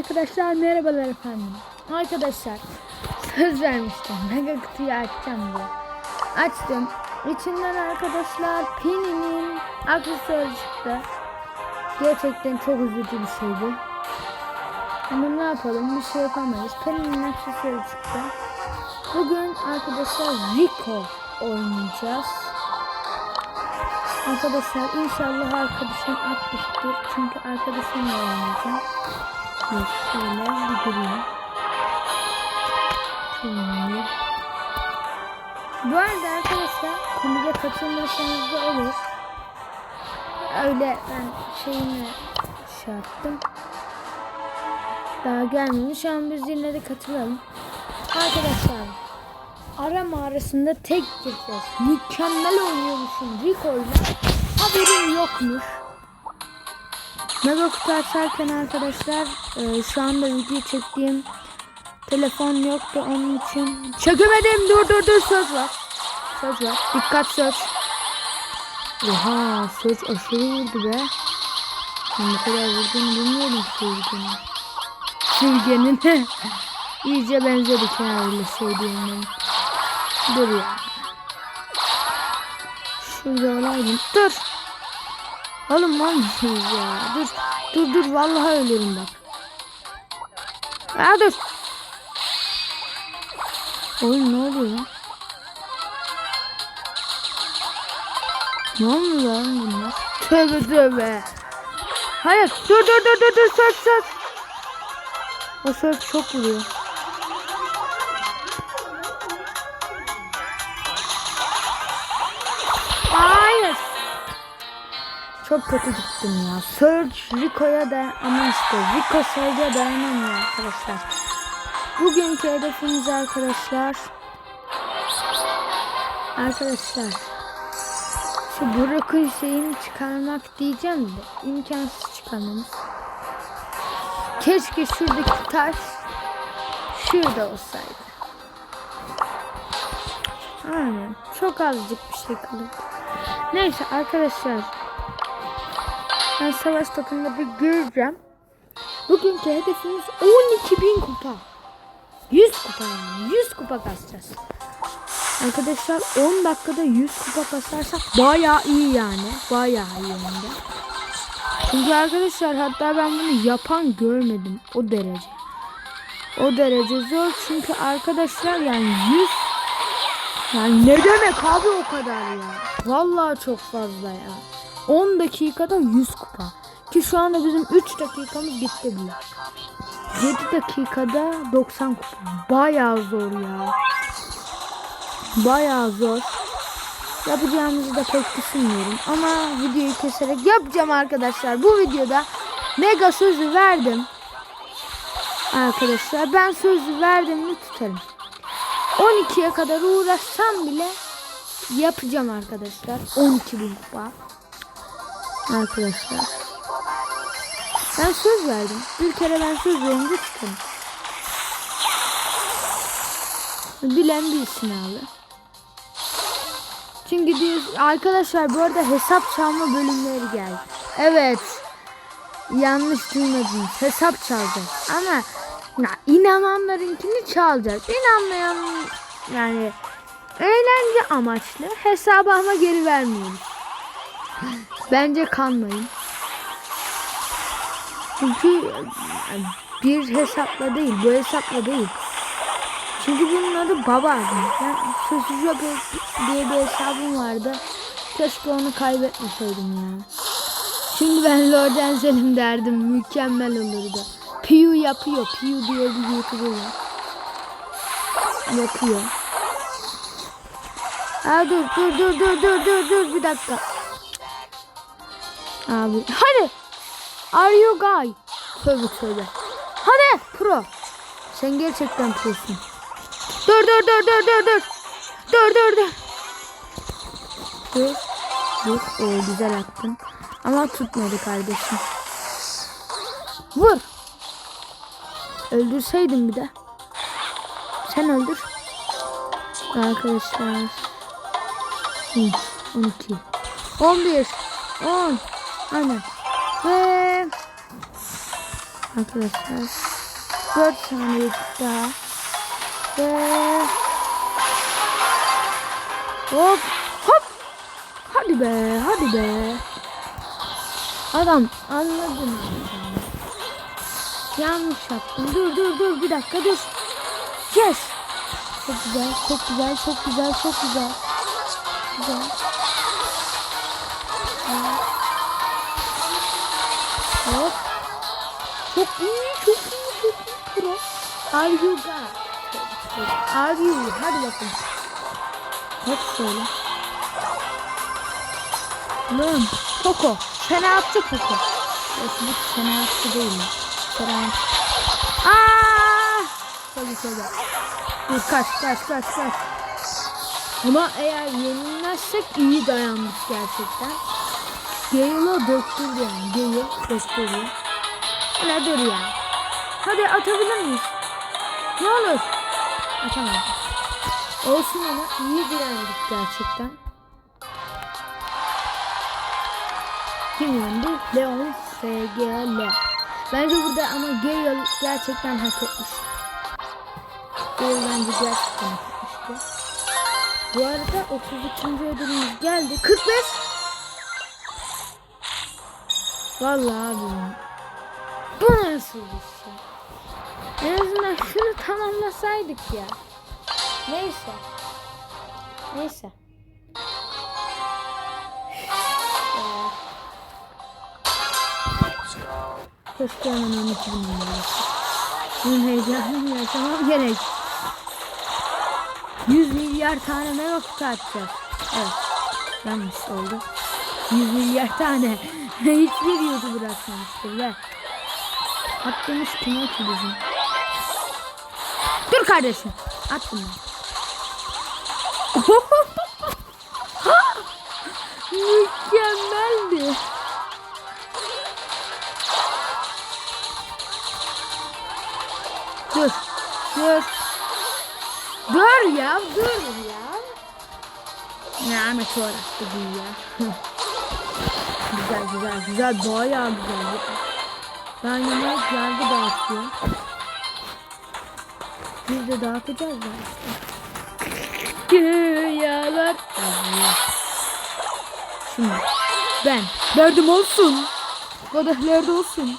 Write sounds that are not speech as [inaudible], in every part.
Arkadaşlar merhabalar efendim. Arkadaşlar söz vermiştim. Mega kutuyu açacağım diye. Açtım. İçinden arkadaşlar Penny'nin aksesuarı çıktı. Gerçekten çok üzücü bir şeydi. Ama ne yapalım bir şey yapamayız. Penny'nin aksesuarı çıktı. Bugün arkadaşlar Rico oynayacağız. Arkadaşlar inşallah arkadaşım aktiftir. Çünkü arkadaşımla oynayacağım. Dur şöyle. Bu arada arkadaşlar konuda katılmasanız da olur. Öyle ben şeyini şey yaptım. Daha gelmemiş ama biz yine de katılalım. Arkadaşlar ara mağarasında tek gireceğiz. Mükemmel oynuyormuşum Rico'yla. Haberim yokmuş. Mega kutu açarken arkadaşlar e, şu anda video çektiğim telefon yoktu onun için çekemedim. Dur dur dur söz var. Söz var. Dikkat söz. Oha söz aşırı vurdu be. Ben bu kadar vurduğunu bilmiyordum Sürgen'in Sürgen'in [laughs] iyice benzedik ya öyle söyleyeyim ben dur ya. Şurada olaydım dur Oğlum lan ya. Dur. Dur dur vallahi ölürüm bak. Aa dur. Oğlum ne oluyor lan? Ne oluyor lan bunlar? Tövbe tövbe. Hayır dur dur dur dur dur söz söz. O söz çok vuruyor. Çok kötü gittim ya. Surge Rico'ya da ama işte Rico Surge'a dayanamıyor arkadaşlar. Bugünkü hedefimiz arkadaşlar. Arkadaşlar. Şu Brock'un şeyini çıkarmak diyeceğim de imkansız çıkarmamız. Keşke şuradaki taş şurada olsaydı. Aynen. Çok azıcık bir şey kalır. Neyse arkadaşlar. Ben savaş topunda bir göreceğim. Bugünkü hedefimiz 12.000 kupa. 100 kupa yani. 100 kupa kasacağız. Arkadaşlar 10 dakikada 100 kupa kasarsak baya iyi yani. Baya iyi hem. Çünkü arkadaşlar hatta ben bunu yapan görmedim. O derece. O derece zor. Çünkü arkadaşlar yani 100 yani ne demek abi o kadar ya. Vallahi çok fazla ya. 10 dakikada 100 kupa. Ki şu anda bizim 3 dakikamız gitti bile. 7 dakikada 90 kupa. Bayağı zor ya. Bayağı zor. Yapacağımızı da pek düşünmüyorum. Ama videoyu keserek yapacağım arkadaşlar. Bu videoda mega sözü verdim. Arkadaşlar ben sözü verdim mi tutarım. 12'ye kadar uğraşsam bile yapacağım arkadaşlar. 12 bin kupa. Arkadaşlar. Ben söz verdim. Bir kere ben söz verince tutarım. Bilen bilsin abi. Çünkü diyor, arkadaşlar bu arada hesap çalma bölümleri geldi. Evet. Yanlış duymadınız. Hesap çalacağız. Ama ya, inananlarınkini çalacağız. İnanmayan yani eğlence amaçlı hesabı ama geri vermiyoruz. Bence kanmayın. Çünkü bir hesapla değil, bu hesapla değil. Çünkü bunun adı baba. Ben Yok diye bir hesabım vardı. Keşke onu kaybetmeseydim ya. Şimdi ben Lord Ensel'im derdim. Mükemmel olurdu. Piyu yapıyor. Piyu diye bir YouTuber var. Yapıyor. Aa, dur dur dur dur dur dur dur bir dakika. Abi hadi. Are you guy? Tövbe tövbe. Hadi pro. Sen gerçekten prosun. Dur dur dur dur dur dur. Dur dur dur. Dur. Dur. Oo, güzel attın. Ama tutmadı kardeşim. Vur. Öldürseydin bir de. Sen öldür. Arkadaşlar. Hı, 12. 11. 10. Aynen. Ve Arkadaşlar 4 saniye daha. Ve hop hop. Hadi be hadi be. Adam anladım yanlış yaptım. Dur dur dur bir dakika dur. Yes çok güzel çok güzel çok güzel çok güzel. Güzel çok iyi çok iyi çok iyi. Pro are you God are you hadi bakalım. Hop şöyle. Lan Poco Yok bu sen attı değil. Mi sen Aaa Tabii tabii. Dur kaç kaç kaç kaç. Ama eğer yenilmezsek iyi dayanmış gerçekten. Gale'a döktürdü yani. Gale döktürdü. Ne dur ya. Hadi atabilir miyiz? Ne olur. Atamadım. Olsun ama iyi direndik gerçekten. Kim yendi? Leon SGL. Bence burada ama Gale gerçekten hak etmiş. Gale bence gerçekten hak etmişti. Bu arada 32. ödülümüz geldi. 45. Vallahi abi. Bu nasıl bir şey? En azından şunu tamamlasaydık ya. Neyse. Neyse. Keşke hemen 12 bin lira. Bunun heyecanını yaşamam gerek. 100 milyar tane mega kutu atacağız. Evet. Yanlış oldu. 100 milyar tane. [laughs] Hiçbir YouTuber atmamıştır be. Attığımız kime ki bizim? Dur kardeşim. At bunu. [laughs] Mükemmeldi. Dur. Dur. Dur ya, dur ya. Ne amatör attı bu ya. [laughs] güzel güzel güzel bayağı güzel. Ben yine geldi dağıtıyor. Biz de dağıtacağız ya işte. Güyalar. Allah. Şimdi ben derdim olsun. Kadehlerde olsun.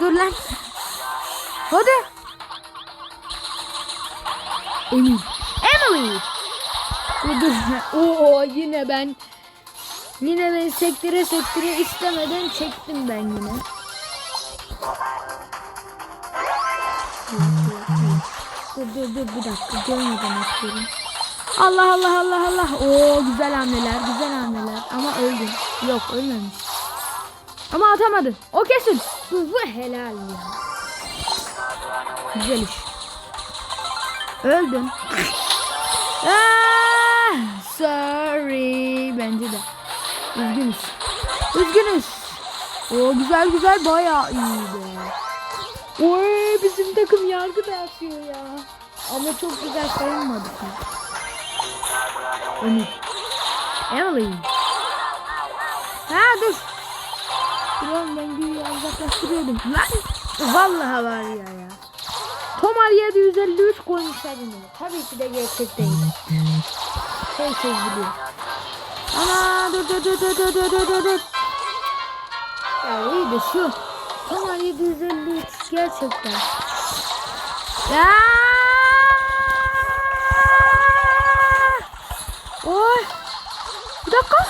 Dur lan. Hadi. Emily. Emily. Dur. [laughs] Oo yine ben yine ben sektire sektire istemeden çektim ben yine. Dur dur dur bir dakika görmeden atıyorum. Allah Allah Allah Allah. Oo güzel hamleler güzel hamleler ama öldüm. Yok ölmemiş. Ama atamadı. O kesin. Bu, bu helal ya. Güzel iş. Öldüm. [laughs] Ah, sorry. Bence de. Üzgünüz. Üzgünüz. O güzel güzel bayağı iyiydi. Oy bizim takım yargı dağıtıyor ya. Ama çok güzel sayılmadı ki. Onu. Emily. Ha dur. Oğlum ben güya uzaklaştırıyordum. Lan. Vallahi var ya ya. Tomar 753 koymuş elini. Tabii ki de gerçek değil. Şey şey biliyor. Ana dur dur dur dur dur dur dur dur. Ya iyi de şu. Tomar 753 gerçekten. Ya. Oy. Bir dakika.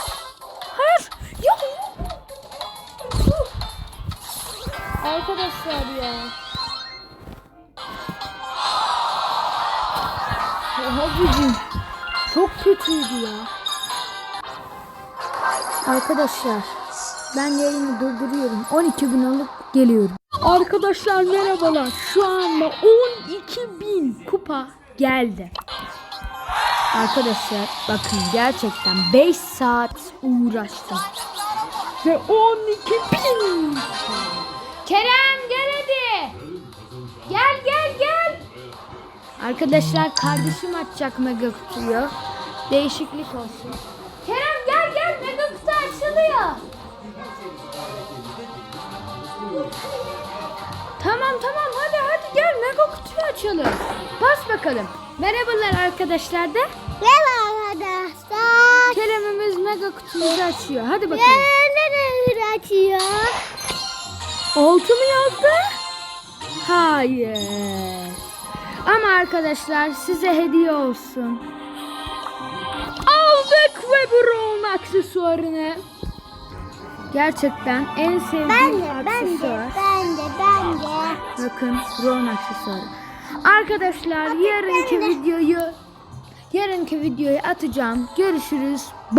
Hayır. Yok. Arkadaşlar ya. Abicim çok kötüydü ya. Arkadaşlar ben yayını durduruyorum. 12 bin alıp geliyorum. Arkadaşlar merhabalar. Şu anda 12 bin kupa geldi. Arkadaşlar bakın gerçekten 5 saat uğraştım. Ve 12 bin. Kerem gel hadi. Gel gel gel. Arkadaşlar kardeşim açacak mega kutuyu. Değişiklik olsun. Kerem gel gel mega kutu açılıyor. Tamam tamam hadi hadi gel mega kutuyu açalım. Bas bakalım. Merhabalar arkadaşlar de. Merhaba arkadaşlar. Kerem'imiz mega kutumuzu açıyor. Hadi bakalım. Nereden açıyor? Altı mı yazdı? Hayır. Ama arkadaşlar size hediye olsun. Aldık ve Brown aksesuarını. Gerçekten en sevdiğim Ben de, ben de, aksesuar. ben de, ben de. Bakın Brown aksesuarı. Arkadaşlar yarınki videoyu yarınki videoyu atacağım. Görüşürüz. Bye.